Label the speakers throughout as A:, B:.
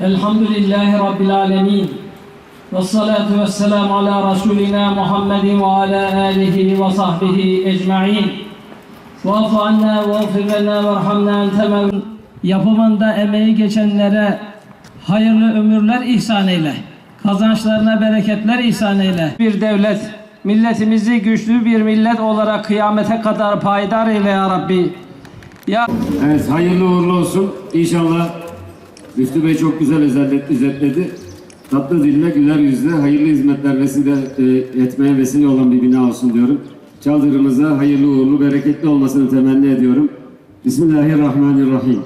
A: Elhamdülillahi Rabbil Alemin. Ve salatu ve selamu ala Resulina Muhammedin ve ala alihi ve sahbihi ecma'in. Vafu anna ve ufirlena ve rahamna entemel. Yapımında emeği geçenlere hayırlı ömürler ihsan eyle. Kazançlarına bereketler ihsan eyle. Bir devlet, milletimizi güçlü bir millet olarak kıyamete kadar payidar eyle ya Rabbi. Ya...
B: Evet, hayırlı uğurlu olsun. İnşallah Müftü Bey çok güzel özetlet- özetledi. Tatlı dille, güler yüzle, hayırlı hizmetler vesile e, etmeye vesile olan bir bina olsun diyorum. Çaldırımıza hayırlı uğurlu, bereketli olmasını temenni ediyorum. Bismillahirrahmanirrahim.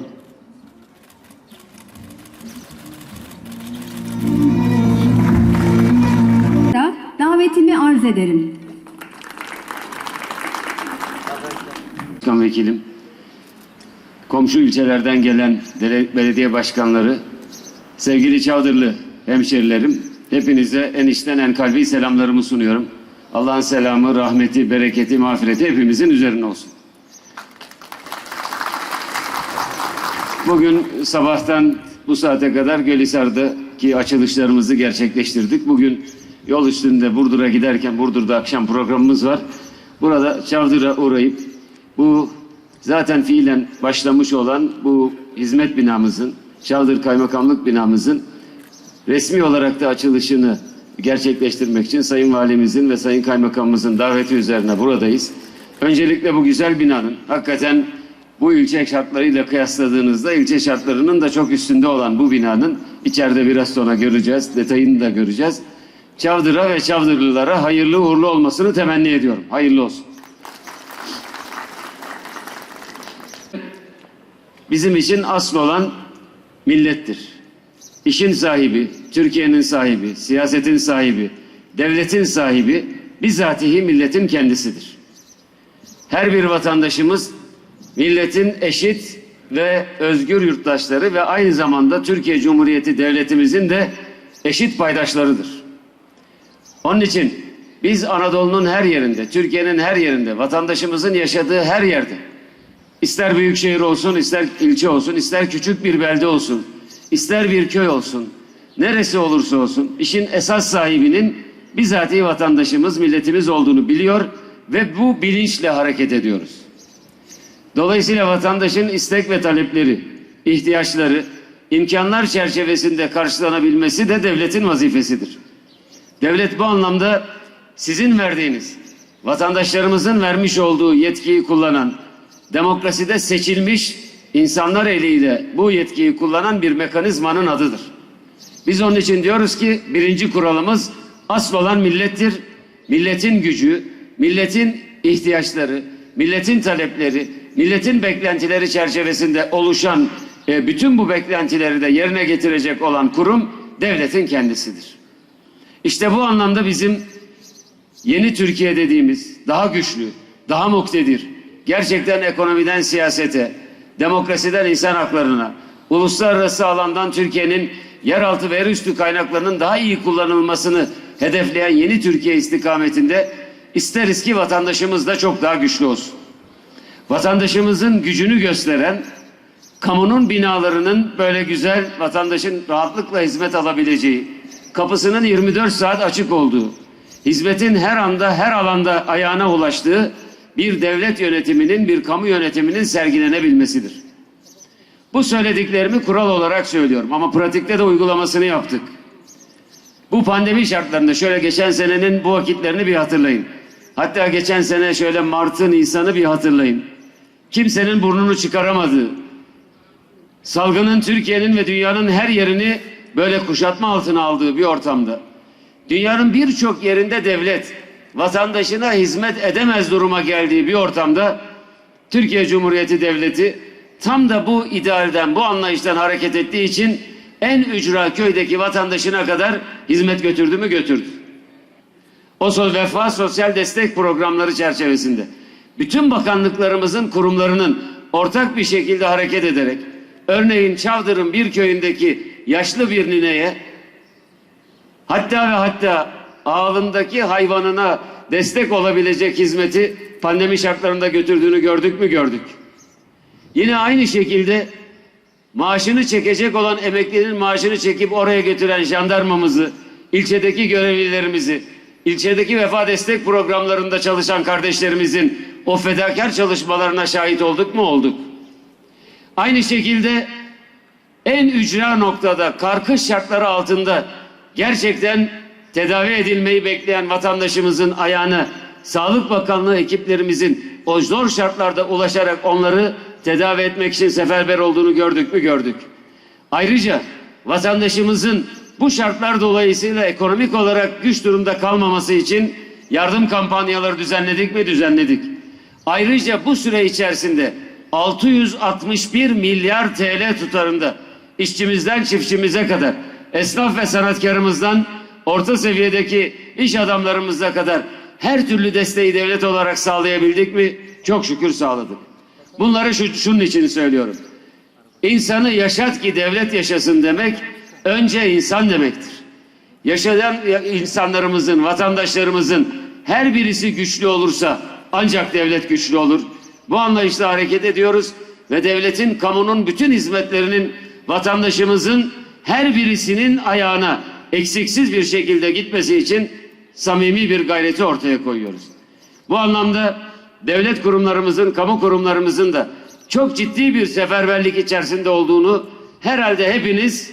C: da davetimi arz ederim.
B: Başkan Vekilim, komşu ilçelerden gelen belediye başkanları, sevgili Çavdırlı hemşerilerim, hepinize en içten en kalbi selamlarımı sunuyorum. Allah'ın selamı, rahmeti, bereketi, mağfireti hepimizin üzerine olsun. Bugün sabahtan bu saate kadar Gölhisar'daki açılışlarımızı gerçekleştirdik. Bugün yol üstünde Burdur'a giderken Burdur'da akşam programımız var. Burada Çavdır'a uğrayıp bu zaten fiilen başlamış olan bu hizmet binamızın, Çavdır Kaymakamlık binamızın resmi olarak da açılışını gerçekleştirmek için Sayın Valimizin ve Sayın Kaymakamımızın daveti üzerine buradayız. Öncelikle bu güzel binanın hakikaten bu ilçe şartlarıyla kıyasladığınızda ilçe şartlarının da çok üstünde olan bu binanın içeride biraz sonra göreceğiz, detayını da göreceğiz. Çavdır'a ve Çavdırlılara hayırlı uğurlu olmasını temenni ediyorum. Hayırlı olsun. Bizim için asıl olan millettir. İşin sahibi, Türkiye'nin sahibi, siyasetin sahibi, devletin sahibi bizatihi milletin kendisidir. Her bir vatandaşımız milletin eşit ve özgür yurttaşları ve aynı zamanda Türkiye Cumhuriyeti Devletimizin de eşit paydaşlarıdır. Onun için biz Anadolu'nun her yerinde, Türkiye'nin her yerinde, vatandaşımızın yaşadığı her yerde İster büyük şehir olsun, ister ilçe olsun, ister küçük bir belde olsun, ister bir köy olsun, neresi olursa olsun işin esas sahibinin bizatihi vatandaşımız, milletimiz olduğunu biliyor ve bu bilinçle hareket ediyoruz. Dolayısıyla vatandaşın istek ve talepleri, ihtiyaçları, imkanlar çerçevesinde karşılanabilmesi de devletin vazifesidir. Devlet bu anlamda sizin verdiğiniz, vatandaşlarımızın vermiş olduğu yetkiyi kullanan, demokraside seçilmiş insanlar eliyle bu yetkiyi kullanan bir mekanizmanın adıdır. Biz onun için diyoruz ki birinci kuralımız asıl olan millettir. Milletin gücü, milletin ihtiyaçları, milletin talepleri, milletin beklentileri çerçevesinde oluşan e, bütün bu beklentileri de yerine getirecek olan kurum devletin kendisidir. İşte bu anlamda bizim yeni Türkiye dediğimiz daha güçlü, daha muktedir, gerçekten ekonomiden siyasete, demokrasiden insan haklarına, uluslararası alandan Türkiye'nin yeraltı ve yerüstü kaynaklarının daha iyi kullanılmasını hedefleyen yeni Türkiye istikametinde isteriz ki vatandaşımız da çok daha güçlü olsun. Vatandaşımızın gücünü gösteren, kamunun binalarının böyle güzel vatandaşın rahatlıkla hizmet alabileceği, kapısının 24 saat açık olduğu, hizmetin her anda her alanda ayağına ulaştığı bir devlet yönetiminin, bir kamu yönetiminin sergilenebilmesidir. Bu söylediklerimi kural olarak söylüyorum ama pratikte de uygulamasını yaptık. Bu pandemi şartlarında şöyle geçen senenin bu vakitlerini bir hatırlayın. Hatta geçen sene şöyle Mart'ı, Nisan'ı bir hatırlayın. Kimsenin burnunu çıkaramadığı, salgının Türkiye'nin ve dünyanın her yerini böyle kuşatma altına aldığı bir ortamda dünyanın birçok yerinde devlet vatandaşına hizmet edemez duruma geldiği bir ortamda Türkiye Cumhuriyeti Devleti tam da bu idealden, bu anlayıştan hareket ettiği için en ücra köydeki vatandaşına kadar hizmet götürdü mü götürdü. O so vefa sosyal destek programları çerçevesinde bütün bakanlıklarımızın kurumlarının ortak bir şekilde hareket ederek örneğin Çavdır'ın bir köyündeki yaşlı bir nineye hatta ve hatta ağlındaki hayvanına destek olabilecek hizmeti pandemi şartlarında götürdüğünü gördük mü gördük. Yine aynı şekilde maaşını çekecek olan emeklinin maaşını çekip oraya götüren jandarmamızı, ilçedeki görevlilerimizi, ilçedeki vefa destek programlarında çalışan kardeşlerimizin o fedakar çalışmalarına şahit olduk mu olduk. Aynı şekilde en ücra noktada karkış şartları altında gerçekten tedavi edilmeyi bekleyen vatandaşımızın ayağına Sağlık Bakanlığı ekiplerimizin o zor şartlarda ulaşarak onları tedavi etmek için seferber olduğunu gördük mü gördük. Ayrıca vatandaşımızın bu şartlar dolayısıyla ekonomik olarak güç durumda kalmaması için yardım kampanyaları düzenledik mi düzenledik. Ayrıca bu süre içerisinde 661 milyar TL tutarında işçimizden çiftçimize kadar esnaf ve sanatkarımızdan orta seviyedeki iş adamlarımıza kadar her türlü desteği devlet olarak sağlayabildik mi? Çok şükür sağladık. Bunları şu, şunun için söylüyorum. İnsanı yaşat ki devlet yaşasın demek önce insan demektir. Yaşayan insanlarımızın, vatandaşlarımızın her birisi güçlü olursa ancak devlet güçlü olur. Bu anlayışla hareket ediyoruz ve devletin, kamunun bütün hizmetlerinin vatandaşımızın her birisinin ayağına eksiksiz bir şekilde gitmesi için samimi bir gayreti ortaya koyuyoruz. Bu anlamda devlet kurumlarımızın, kamu kurumlarımızın da çok ciddi bir seferberlik içerisinde olduğunu herhalde hepiniz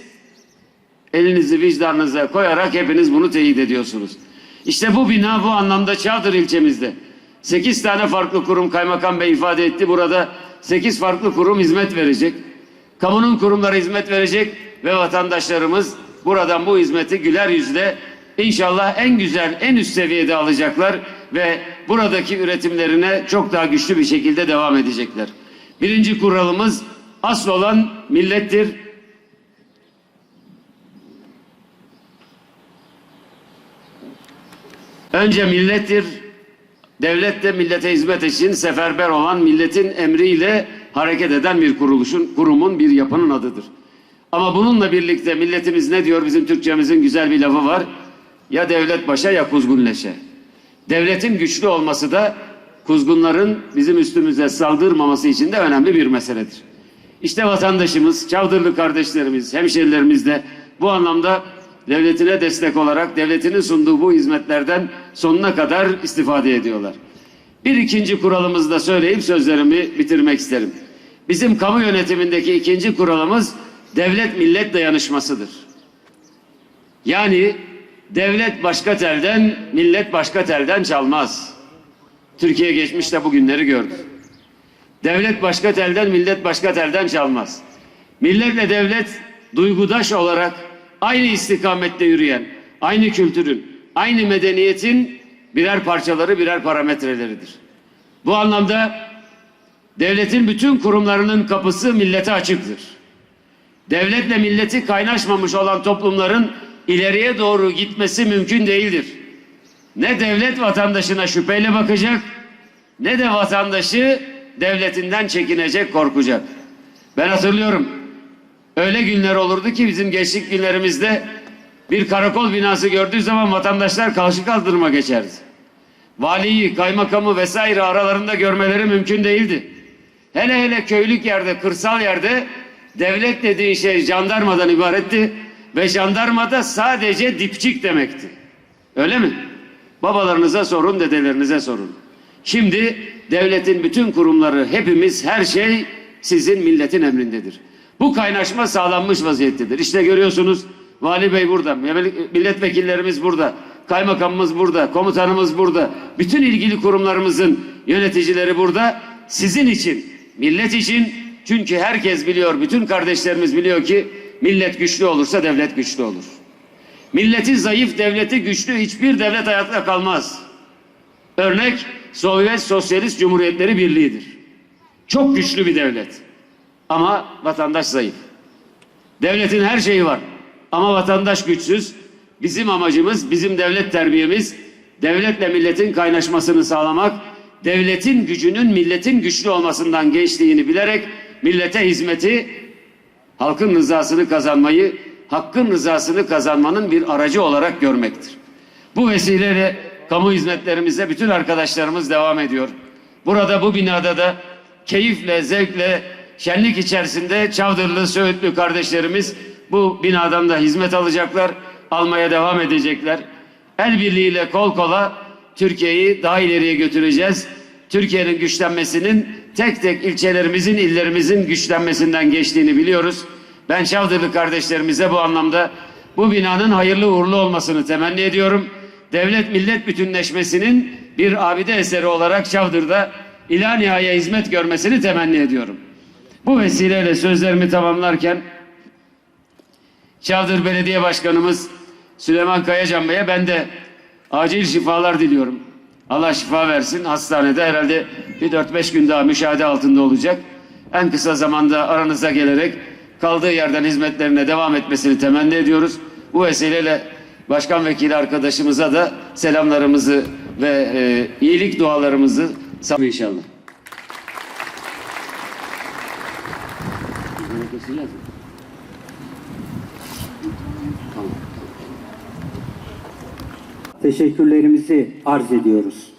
B: elinizi vicdanınıza koyarak hepiniz bunu teyit ediyorsunuz. İşte bu bina bu anlamda Çağdır ilçemizde. 8 tane farklı kurum kaymakam bey ifade etti. Burada 8 farklı kurum hizmet verecek. Kamunun kurumları hizmet verecek ve vatandaşlarımız buradan bu hizmeti güler yüzle inşallah en güzel, en üst seviyede alacaklar ve buradaki üretimlerine çok daha güçlü bir şekilde devam edecekler. Birinci kuralımız asıl olan millettir. Önce millettir. Devlet de millete hizmet için seferber olan milletin emriyle hareket eden bir kuruluşun, kurumun, bir yapının adıdır. Ama bununla birlikte milletimiz ne diyor? Bizim Türkçemizin güzel bir lafı var. Ya devlet başa ya kuzgun leşe. Devletin güçlü olması da kuzgunların bizim üstümüze saldırmaması için de önemli bir meseledir. İşte vatandaşımız, Çavdırlı kardeşlerimiz, hemşerilerimiz de bu anlamda devletine destek olarak devletinin sunduğu bu hizmetlerden sonuna kadar istifade ediyorlar. Bir ikinci kuralımızı da söyleyip sözlerimi bitirmek isterim. Bizim kamu yönetimindeki ikinci kuralımız devlet millet dayanışmasıdır. Yani devlet başka telden, millet başka telden çalmaz. Türkiye geçmişte bu günleri gördü. Devlet başka telden, millet başka telden çalmaz. Milletle devlet duygudaş olarak aynı istikamette yürüyen, aynı kültürün, aynı medeniyetin birer parçaları, birer parametreleridir. Bu anlamda devletin bütün kurumlarının kapısı millete açıktır. Devletle milleti kaynaşmamış olan toplumların ileriye doğru gitmesi mümkün değildir. Ne devlet vatandaşına şüpheyle bakacak, ne de vatandaşı devletinden çekinecek, korkacak. Ben hatırlıyorum. Öyle günler olurdu ki bizim gençlik günlerimizde bir karakol binası gördüğü zaman vatandaşlar karşı kaldırıma geçerdi. Valiyi, kaymakamı vesaire aralarında görmeleri mümkün değildi. Hele hele köylük yerde, kırsal yerde devlet dediğin şey jandarmadan ibaretti ve jandarma da sadece dipçik demekti. Öyle mi? Babalarınıza sorun, dedelerinize sorun. Şimdi devletin bütün kurumları, hepimiz, her şey sizin milletin emrindedir. Bu kaynaşma sağlanmış vaziyettedir. İşte görüyorsunuz vali bey burada, milletvekillerimiz burada, kaymakamımız burada, komutanımız burada. Bütün ilgili kurumlarımızın yöneticileri burada. Sizin için, millet için çünkü herkes biliyor, bütün kardeşlerimiz biliyor ki millet güçlü olursa devlet güçlü olur. Milleti zayıf, devleti güçlü hiçbir devlet hayatta kalmaz. Örnek Sovyet Sosyalist Cumhuriyetleri Birliği'dir. Çok güçlü bir devlet. Ama vatandaş zayıf. Devletin her şeyi var. Ama vatandaş güçsüz. Bizim amacımız, bizim devlet terbiyemiz devletle milletin kaynaşmasını sağlamak, devletin gücünün milletin güçlü olmasından geçtiğini bilerek millete hizmeti, halkın rızasını kazanmayı, hakkın rızasını kazanmanın bir aracı olarak görmektir. Bu vesileyle kamu hizmetlerimize bütün arkadaşlarımız devam ediyor. Burada bu binada da keyifle, zevkle şenlik içerisinde Çavdırlı, Söğütlü kardeşlerimiz bu binadan da hizmet alacaklar, almaya devam edecekler. El birliğiyle kol kola Türkiye'yi daha ileriye götüreceğiz. Türkiye'nin güçlenmesinin tek tek ilçelerimizin, illerimizin güçlenmesinden geçtiğini biliyoruz. Ben Çavdırlı kardeşlerimize bu anlamda bu binanın hayırlı uğurlu olmasını temenni ediyorum. Devlet millet bütünleşmesinin bir abide eseri olarak Çavdır'da ila hizmet görmesini temenni ediyorum. Bu vesileyle sözlerimi tamamlarken Çavdır Belediye Başkanımız Süleyman Kayacan Bey'e ben de acil şifalar diliyorum. Allah şifa versin. Hastanede herhalde bir 4-5 gün daha müşahede altında olacak. En kısa zamanda aranıza gelerek kaldığı yerden hizmetlerine devam etmesini temenni ediyoruz. Bu vesileyle Başkan Vekili arkadaşımıza da selamlarımızı ve e, iyilik dualarımızı inşallah.
D: Teşekkürlerimizi arz ediyoruz.